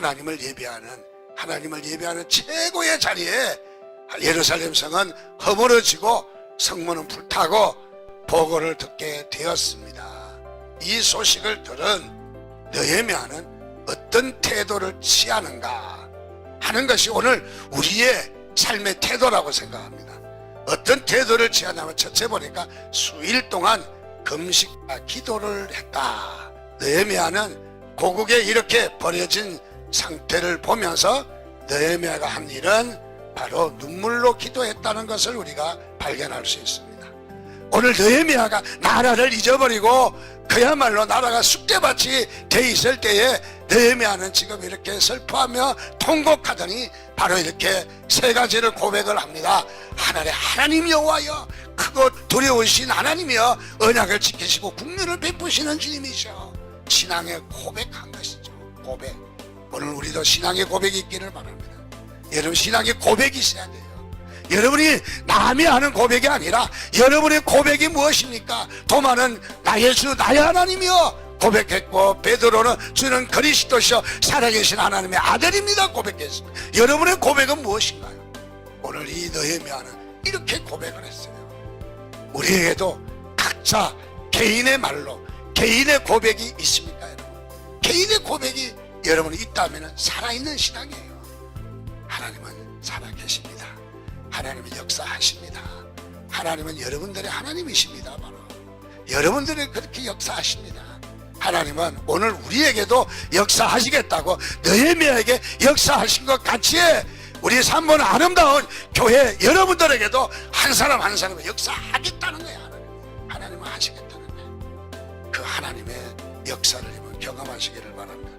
하나님을 예배하는 하나님을 예배하는 최고의 자리에 예루살렘 성은 허물어지고 성문은 불타고 보고를 듣게 되었습니다. 이 소식을 들은 느헤미야는 어떤 태도를 취하는가 하는 것이 오늘 우리의 삶의 태도라고 생각합니다. 어떤 태도를 취하냐면 첫째 보니까 수일 동안 금식과 기도를 했다. 느헤미야는 고국에 이렇게 버려진 상태를 보면서 느헤미야가 한 일은 바로 눈물로 기도했다는 것을 우리가 발견할 수 있습니다. 오늘 느헤미야가 나라를 잊어버리고 그야말로 나라가 쑥대밭이 돼 있을 때에 느헤미야는 지금 이렇게 슬퍼하며 통곡하더니 바로 이렇게 세 가지를 고백을 합니다. 하늘의 하나님 여호와여 크고 두려우신 하나님이여 언약을 지키시고 국민을 베푸시는 주님이셔 신앙의 고백한 것이죠. 고백. 오늘 우리도 신앙의 고백이 있기를 바랍니다. 여러분 신앙의 고백이 있어야 돼요. 여러분이 남이 하는 고백이 아니라 여러분의 고백이 무엇입니까? 도마는 나 예수 나의 하나님이여 고백했고 베드로는 주는 그리스도시여 살아계신 하나님의 아들입니다 고백했습니다. 여러분의 고백은 무엇인가요? 오늘 이 너헤미야는 이렇게 고백을 했어요. 우리에게도 각자 개인의 말로 개인의 고백이 있습니까 여러분? 개인의 고백이 여러분이 있다면 살아있는 신앙이에요. 하나님은 살아계십니다. 하나님은 역사하십니다. 하나님은 여러분들의 하나님이십니다. 바로 여러분들이 그렇게 역사하십니다. 하나님은 오늘 우리에게도 역사하시겠다고 너희미에게 역사하신 것 같이 우리 삼번 아름다운 교회 여러분들에게도 한 사람 한 사람이 역사하겠다는. 하나님. 하나님은 하시겠다는 거야. 그 하나님의 역사를 경험하시기를 바랍니다.